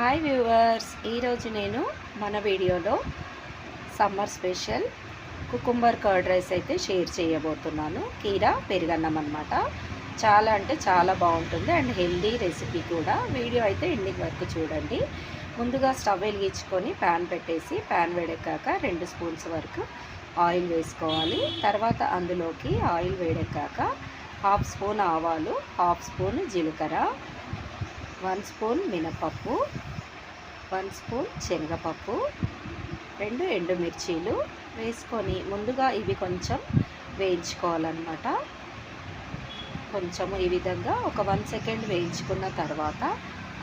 Hi viewers ఈరోజు నేను మన వీడియోలో summer special cucumber curd rice అయితే షేర్ చేయబోతున్నాను. కీరా పెరుగన్నం అనమాట చాలా అంటే చాలా బాగుంటుంది. అండ్ హెల్దీ రెసిపీ కూడా. వీడియో అయితే ఎండింగ్ వరకు చూడండి. ముందుగా స్టవ్ వెలిగించుకొని ప్యాన్ పెట్టేసి ప్యాన్ వేడెక్కాక రెండు స్పూన్స్ వరకు ఆయిల్ వేసుకోవాలి. తర్వాత అందులోకి ఆయిల్ వేడెక్కాక హాఫ్ స్పూన్ ఆవాలు హాఫ్ స్పూన్ జీలకర్ర వన్ స్పూన్ మినపప్పు వన్ స్పూన్ శనగపప్పు రెండు ఎండుమిర్చీలు వేసుకొని ముందుగా ఇవి కొంచెం వేయించుకోవాలన్నమాట. కొంచెము ఈ విధంగా ఒక వన్ సెకండ్ వేయించుకున్న తర్వాత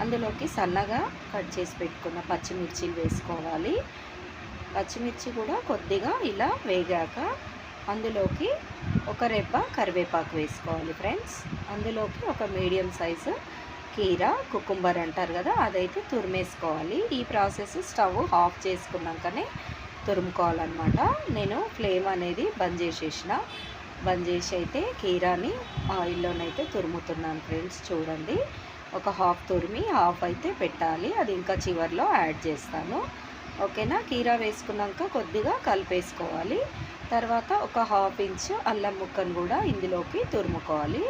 అందులోకి సన్నగా కట్ చేసి పెట్టుకున్న పచ్చిమిర్చిలు వేసుకోవాలి. పచ్చిమిర్చి కూడా కొద్దిగా ఇలా వేగాక అందులోకి ఒక రెబ్బ కరివేపాకు వేసుకోవాలి ఫ్రెండ్స్. అందులోకి ఒక మీడియం సైజు కీర కుకుంబర్ అంటారు కదా అదైతే తురిమేసుకోవాలి. ఈ ప్రాసెస్ స్టవ్ ఆఫ్ చేసుకున్నాకనే తురుముకోవాలన్నమాట. నేను ఫ్లేమ్ అనేది బంద్ చేసేసిన. బంద్ చేసి అయితే కీరాని ఆయిల్లోనైతే తురుముతున్నాను ఫ్రెండ్స్ చూడండి. ఒక హాఫ్ తురిమి హాఫ్ అయితే పెట్టాలి. అది ఇంకా చివరిలో యాడ్ చేస్తాను. ఓకేనా? కీరా వేసుకున్నాక కొద్దిగా కలిపేసుకోవాలి. తర్వాత ఒక హాఫ్ ఇంచ్ అల్లం ముక్కను కూడా ఇందులోకి తురుముకోవాలి.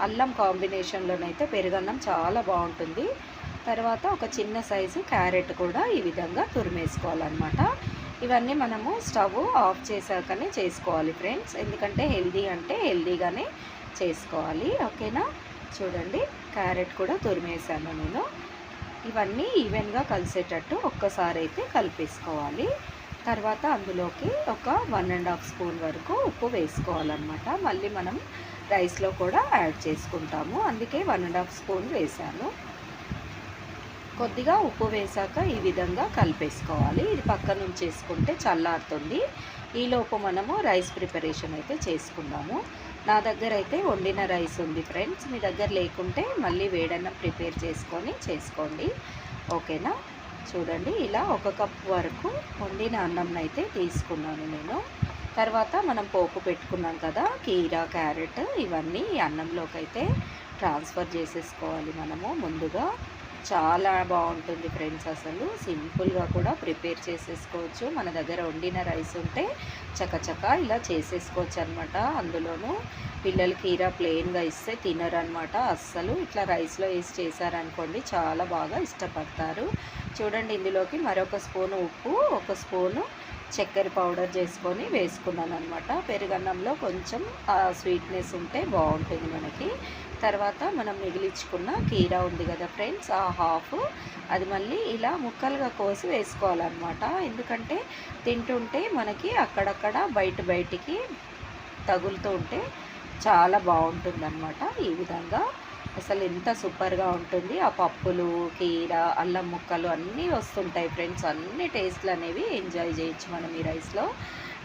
అల్లం కాంబినేషన్లోనైతే పెరుగన్నం చాలా బాగుంటుంది. తర్వాత ఒక చిన్న సైజు క్యారెట్ కూడా ఈ విధంగా తురిమేసుకోవాలన్నమాట. ఇవన్నీ మనము స్టవ్ ఆఫ్ చేశాకనే చేసుకోవాలి ఫ్రెండ్స్. ఎందుకంటే హెల్దీ అంటే హెల్దీగానే చేసుకోవాలి. ఓకేనా? చూడండి క్యారెట్ కూడా తురిమేసాను నేను. ఇవన్నీ ఈవెన్గా కలిసేటట్టు ఒక్కసారి అయితే కలిపేసుకోవాలి. తర్వాత అందులోకి ఒక వన్ అండ్ హాఫ్ స్పూన్ వరకు ఉప్పు వేసుకోవాలన్నమాట. మళ్ళీ మనం రైస్లో కూడా యాడ్ చేసుకుంటాము. అందుకే వన్ అండ్ హాఫ్ స్పూన్ వేసాను. కొద్దిగా ఉప్పు వేసాక ఈ విధంగా కలిపేసుకోవాలి. ఇది పక్కన ఉంచేసుకుంటే చల్లారుతుంది. ఈలోపు మనము రైస్ ప్రిపరేషన్ అయితే చేసుకుందాము. నా దగ్గర అయితే వండిన రైస్ ఉంది ఫ్రెండ్స్. మీ దగ్గర లేకుంటే మళ్ళీ వేడన్న ప్రిపేర్ చేసుకొని చేసుకోండి. ఓకేనా? చూడండి ఇలా ఒక కప్ వరకు వండిన అన్నం అయితే తీసుకున్నాను నేను. తర్వాత మనం పోపు పెట్టుకున్నాం కదా కీరా క్యారెట్ ఇవన్నీ అన్నంలోకి అయితే ట్రాన్స్ఫర్ చేసేసుకోవాలి మనము ముందుగా. చాలా బాగుంటుంది ఫ్రెండ్స్ అసలు. సింపుల్గా కూడా ప్రిపేర్ చేసేసుకోవచ్చు. మన దగ్గర వండిన రైస్ ఉంటే చకచక ఇలా చేసేసుకోవచ్చు అనమాట అందులోనూ. పిల్లలకి కీరా ప్లెయిన్గా ఇస్తే తినరనమాట అస్సలు ఇట్లా రైస్లో వేసి చేశారనుకోండి చాలా బాగా ఇష్టపడతారు. చూడండి ఇందులోకి మరొక స్పూను ఉప్పు ఒక స్పూను చక్కెర పౌడర్ చేసుకొని వేసుకున్నాను అనమాట పెరుగన్నంలో కొంచెం స్వీట్నెస్ ఉంటే బాగుంటుంది మనకి. తర్వాత మనం మిగిలించుకున్న కీరా ఉంది కదా ఫ్రెండ్స్ ఆ హాఫ్. అది మళ్ళీ ఇలా ముక్కలుగా కోసి వేసుకోవాలన్నమాట. ఎందుకంటే తింటుంటే మనకి అక్కడక్కడ బయట బయటికి తగులుతూ ఉంటే చాలా బాగుంటుందన్నమాట ఈ విధంగా. అసలు ఎంత సూపర్గా ఉంటుంది. ఆ పప్పులు కీర అల్లం ముక్కలు అన్నీ వస్తుంటాయి ఫ్రెండ్స్. అన్ని టేస్ట్లు అనేవి ఎంజాయ్ చేయొచ్చు మనం ఈ రైస్లో.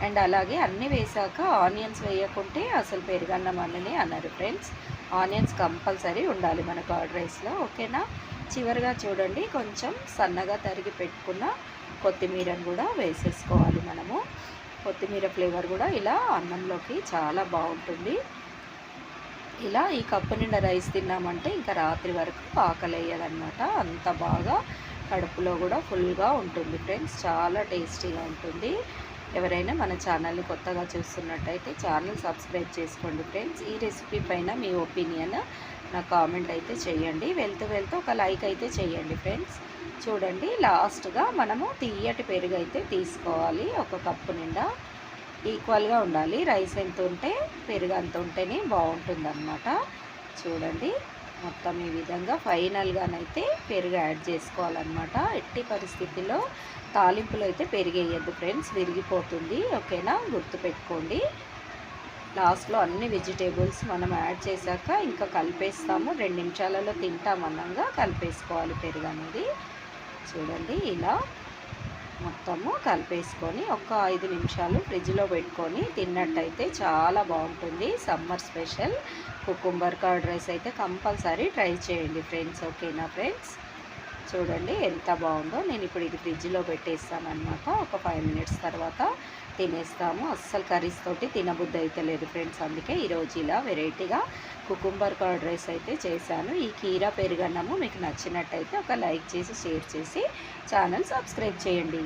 అండ్ అలాగే అన్నీ వేసాక ఆనియన్స్ వేయకుంటే అసలు పెరుగన్నం అన్నని అన్నారు ఫ్రెండ్స్. ఆనియన్స్ కంపల్సరీ ఉండాలి మన కర్డ్ రైస్లో ఓకేనా? చివరిగా చూడండి కొంచెం సన్నగా తరిగి పెట్టుకున్న కొత్తిమీరను కూడా వేసేసుకోవాలి మనము. కొత్తిమీర ఫ్లేవర్ కూడా ఇలా అన్నంలోకి చాలా బాగుంటుంది. ఇలా ఈ కప్పు నిండా రైస్ తిన్నామంటే ఇంకా రాత్రి వరకు ఆకలి అంత బాగా కడుపులో కూడా ఫుల్గా ఉంటుంది ఫ్రెండ్స్. చాలా టేస్టీగా ఉంటుంది. ఎవరైనా మన ఛానల్ని కొత్తగా చూస్తున్నట్టయితే ఛానల్ సబ్స్క్రైబ్ చేసుకోండి ఫ్రెండ్స్. ఈ రెసిపీ పైన మీ ఒపీనియన్ నా కామెంట్ అయితే చేయండి. వెళ్తూ వెళ్తూ ఒక లైక్ అయితే చేయండి ఫ్రెండ్స్. చూడండి లాస్ట్గా మనము తీయటి పెరుగు అయితే తీసుకోవాలి. ఒక కప్పు నిండా ఈక్వల్గా ఉండాలి. రైస్ ఎంత ఉంటే పెరుగు అంత ఉంటేనే బాగుంటుందన్నమాట. చూడండి. మొత్తం ఈ విధంగా ఫైనల్గానైతే పెరుగు యాడ్ చేసుకోవాలన్నమాట. ఎట్టి పరిస్థితిలో తాలింపులో అయితే పెరిగేయద్దు ఫ్రెండ్స్. విరిగిపోతుంది. ఓకేనా? గుర్తుపెట్టుకోండి. లాస్ట్లో అన్ని వెజిటేబుల్స్ మనం యాడ్ చేశాక ఇంకా కలిపేస్తాము. రెండు నిమిషాలలో తింటామన్నంగా కలిపేసుకోవాలి పెరుగు అనేది చూడండి. ఇలా మొత్తము కలిపేసుకొని ఒక ఐదు నిమిషాలు ఫ్రిడ్జ్లో పెట్టుకొని తిన్నట్టయితే చాలా బాగుంటుంది. Summer special. Cucumber curd rice అయితే కంపల్సరీ ట్రై చేయండి ఫ్రెండ్స్. ఓకేనా ఫ్రెండ్స్? చూడండి ఎంత బాగుందో. నేను ఇప్పుడు ఇది ఫ్రిడ్జ్లో పెట్టేస్తాను అనమాట ఒక ఫైవ్ మినిట్స్ తర్వాత తినేస్తాము. అస్సలు కర్రీస్ తోటి తినబుద్ధి అయితే లేదు ఫ్రెండ్స్. అందుకే ఈరోజు ఇలా వెరైటీగా కుకుంబర్ కర్డ్ రైస్ అయితే చేశాను. ఈ కీరా పెరుగన్నము మీకు నచ్చినట్టయితే ఒక లైక్ చేసి షేర్ చేసి ఛానల్ సబ్స్క్రైబ్ చేయండి.